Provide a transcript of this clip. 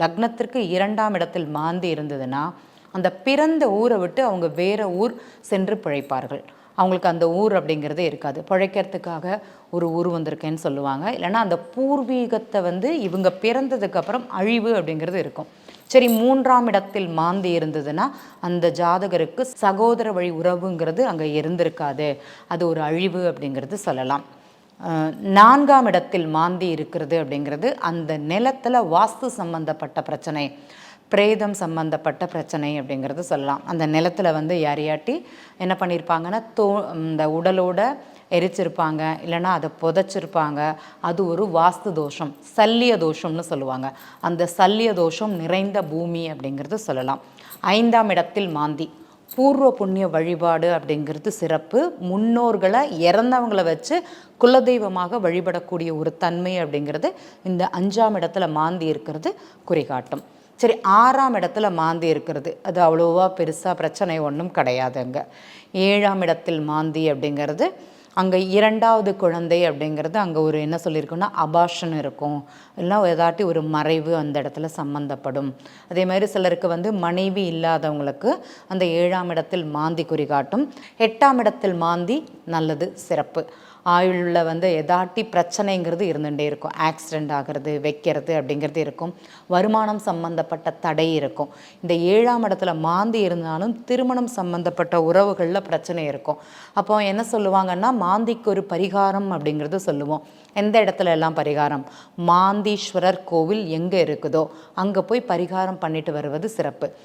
லக்னத்திற்கு இரண்டாம் இடத்தில் மாந்தி இருந்ததுன்னா அந்த பிறந்த ஊரை விட்டு அவங்க வேறு ஊர் சென்று பிழைப்பார்கள். அவங்களுக்கு அந்த ஊர் அப்படிங்கிறதே இருக்காது. பிழைக்கிறதுக்காக ஒரு ஊர் வந்திருக்கேன்னு சொல்லுவாங்க. இல்லைன்னா அந்த பூர்வீகத்தை வந்து இவங்க பிறந்ததுக்கப்புறம் அழிவு அப்படிங்கிறது இருக்கும். சரி மூன்றாம் இடத்தில் மாந்தி இருந்ததுன்னா அந்த ஜாதகருக்கு சகோதர வழி உறவுங்கிறது அங்கே இருந்திருக்காது. அது ஒரு அழிவு அப்படிங்கிறது சொல்லலாம். நான்காம் இடத்தில் மாந்தி இருக்கிறது அப்படிங்கிறது அந்த நிலத்தில் வாஸ்து சம்பந்தப்பட்ட பிரச்சனை பிரேதம் சம்பந்தப்பட்ட பிரச்சனை அப்படிங்கிறது சொல்லலாம். அந்த நிலத்தில் வந்து யாரையாட்டி என்ன பண்ணியிருப்பாங்கன்னா தோ இந்த உடலோட எரிச்சிருப்பாங்க இல்லைன்னா அதை புதைச்சிருப்பாங்க. அது ஒரு வாஸ்து தோஷம் சல்லிய தோஷம்னு சொல்லுவாங்க. அந்த சல்லிய தோஷம் நிறைந்த பூமி அப்படிங்கிறது சொல்லலாம். ஐந்தாம் இடத்தில் மாந்தி. பூர்வ புண்ணிய வழிபாடு அப்படிங்கிறது சிறப்பு. முன்னோர்களை இறந்தவங்களை வச்சு குலதெய்வமாக வழிபடக்கூடிய ஒரு தன்மை அப்படிங்கிறது இந்த அஞ்சாம் இடத்துல மாந்தி இருக்கிறது குறிகாட்டும். சரி ஆறாம் இடத்துல மாந்தி இருக்கிறது. அது அவ்வளோவா பெருசாக பிரச்சனை ஒன்றும் கிடையாது அங்கே ஏழாம் இடத்தில் மாந்தி அப்படிங்கிறது அங்கே இரண்டாவது குழந்தை அப்படிங்கிறது அங்கே ஒரு என்ன சொல்லியிருக்கோன்னா அபாஷன் இருக்கும். இல்லைன்னா ஏதாட்டி ஒரு மறைவு அந்த இடத்துல சம்மந்தப்படும் அதே மாதிரி சிலருக்கு வந்து மனைவி இல்லாதவங்களுக்கு அந்த ஏழாம் இடத்தில் மாந்தி குறிகாட்டும் எட்டாம் இடத்தில் மாந்தி நல்லது சிறப்பு. ஆயுளில் வந்து எதாட்டி பிரச்சனைங்கிறது இருந்துகிட்டே இருக்கும். ஆக்சிடெண்ட் ஆகிறது வைக்கிறது அப்படிங்கிறது இருக்கும். வருமானம் சம்மந்தப்பட்ட தடை இருக்கும். இந்த ஏழாம் இடத்துல மாந்தி இருந்தாலும் திருமணம் சம்மந்தப்பட்ட உறவுகளில் பிரச்சனை இருக்கும். அப்போ என்ன சொல்லுவாங்கன்னா மாந்திக்கு ஒரு பரிகாரம் அப்படிங்கிறது சொல்லுவோம். எந்த இடத்துல எல்லாம் பரிகாரம்? மாந்தீஸ்வரர் கோவில் எங்கே இருக்குதோ அங்கே போய் பரிகாரம் பண்ணிட்டு வருவது சிறப்பு.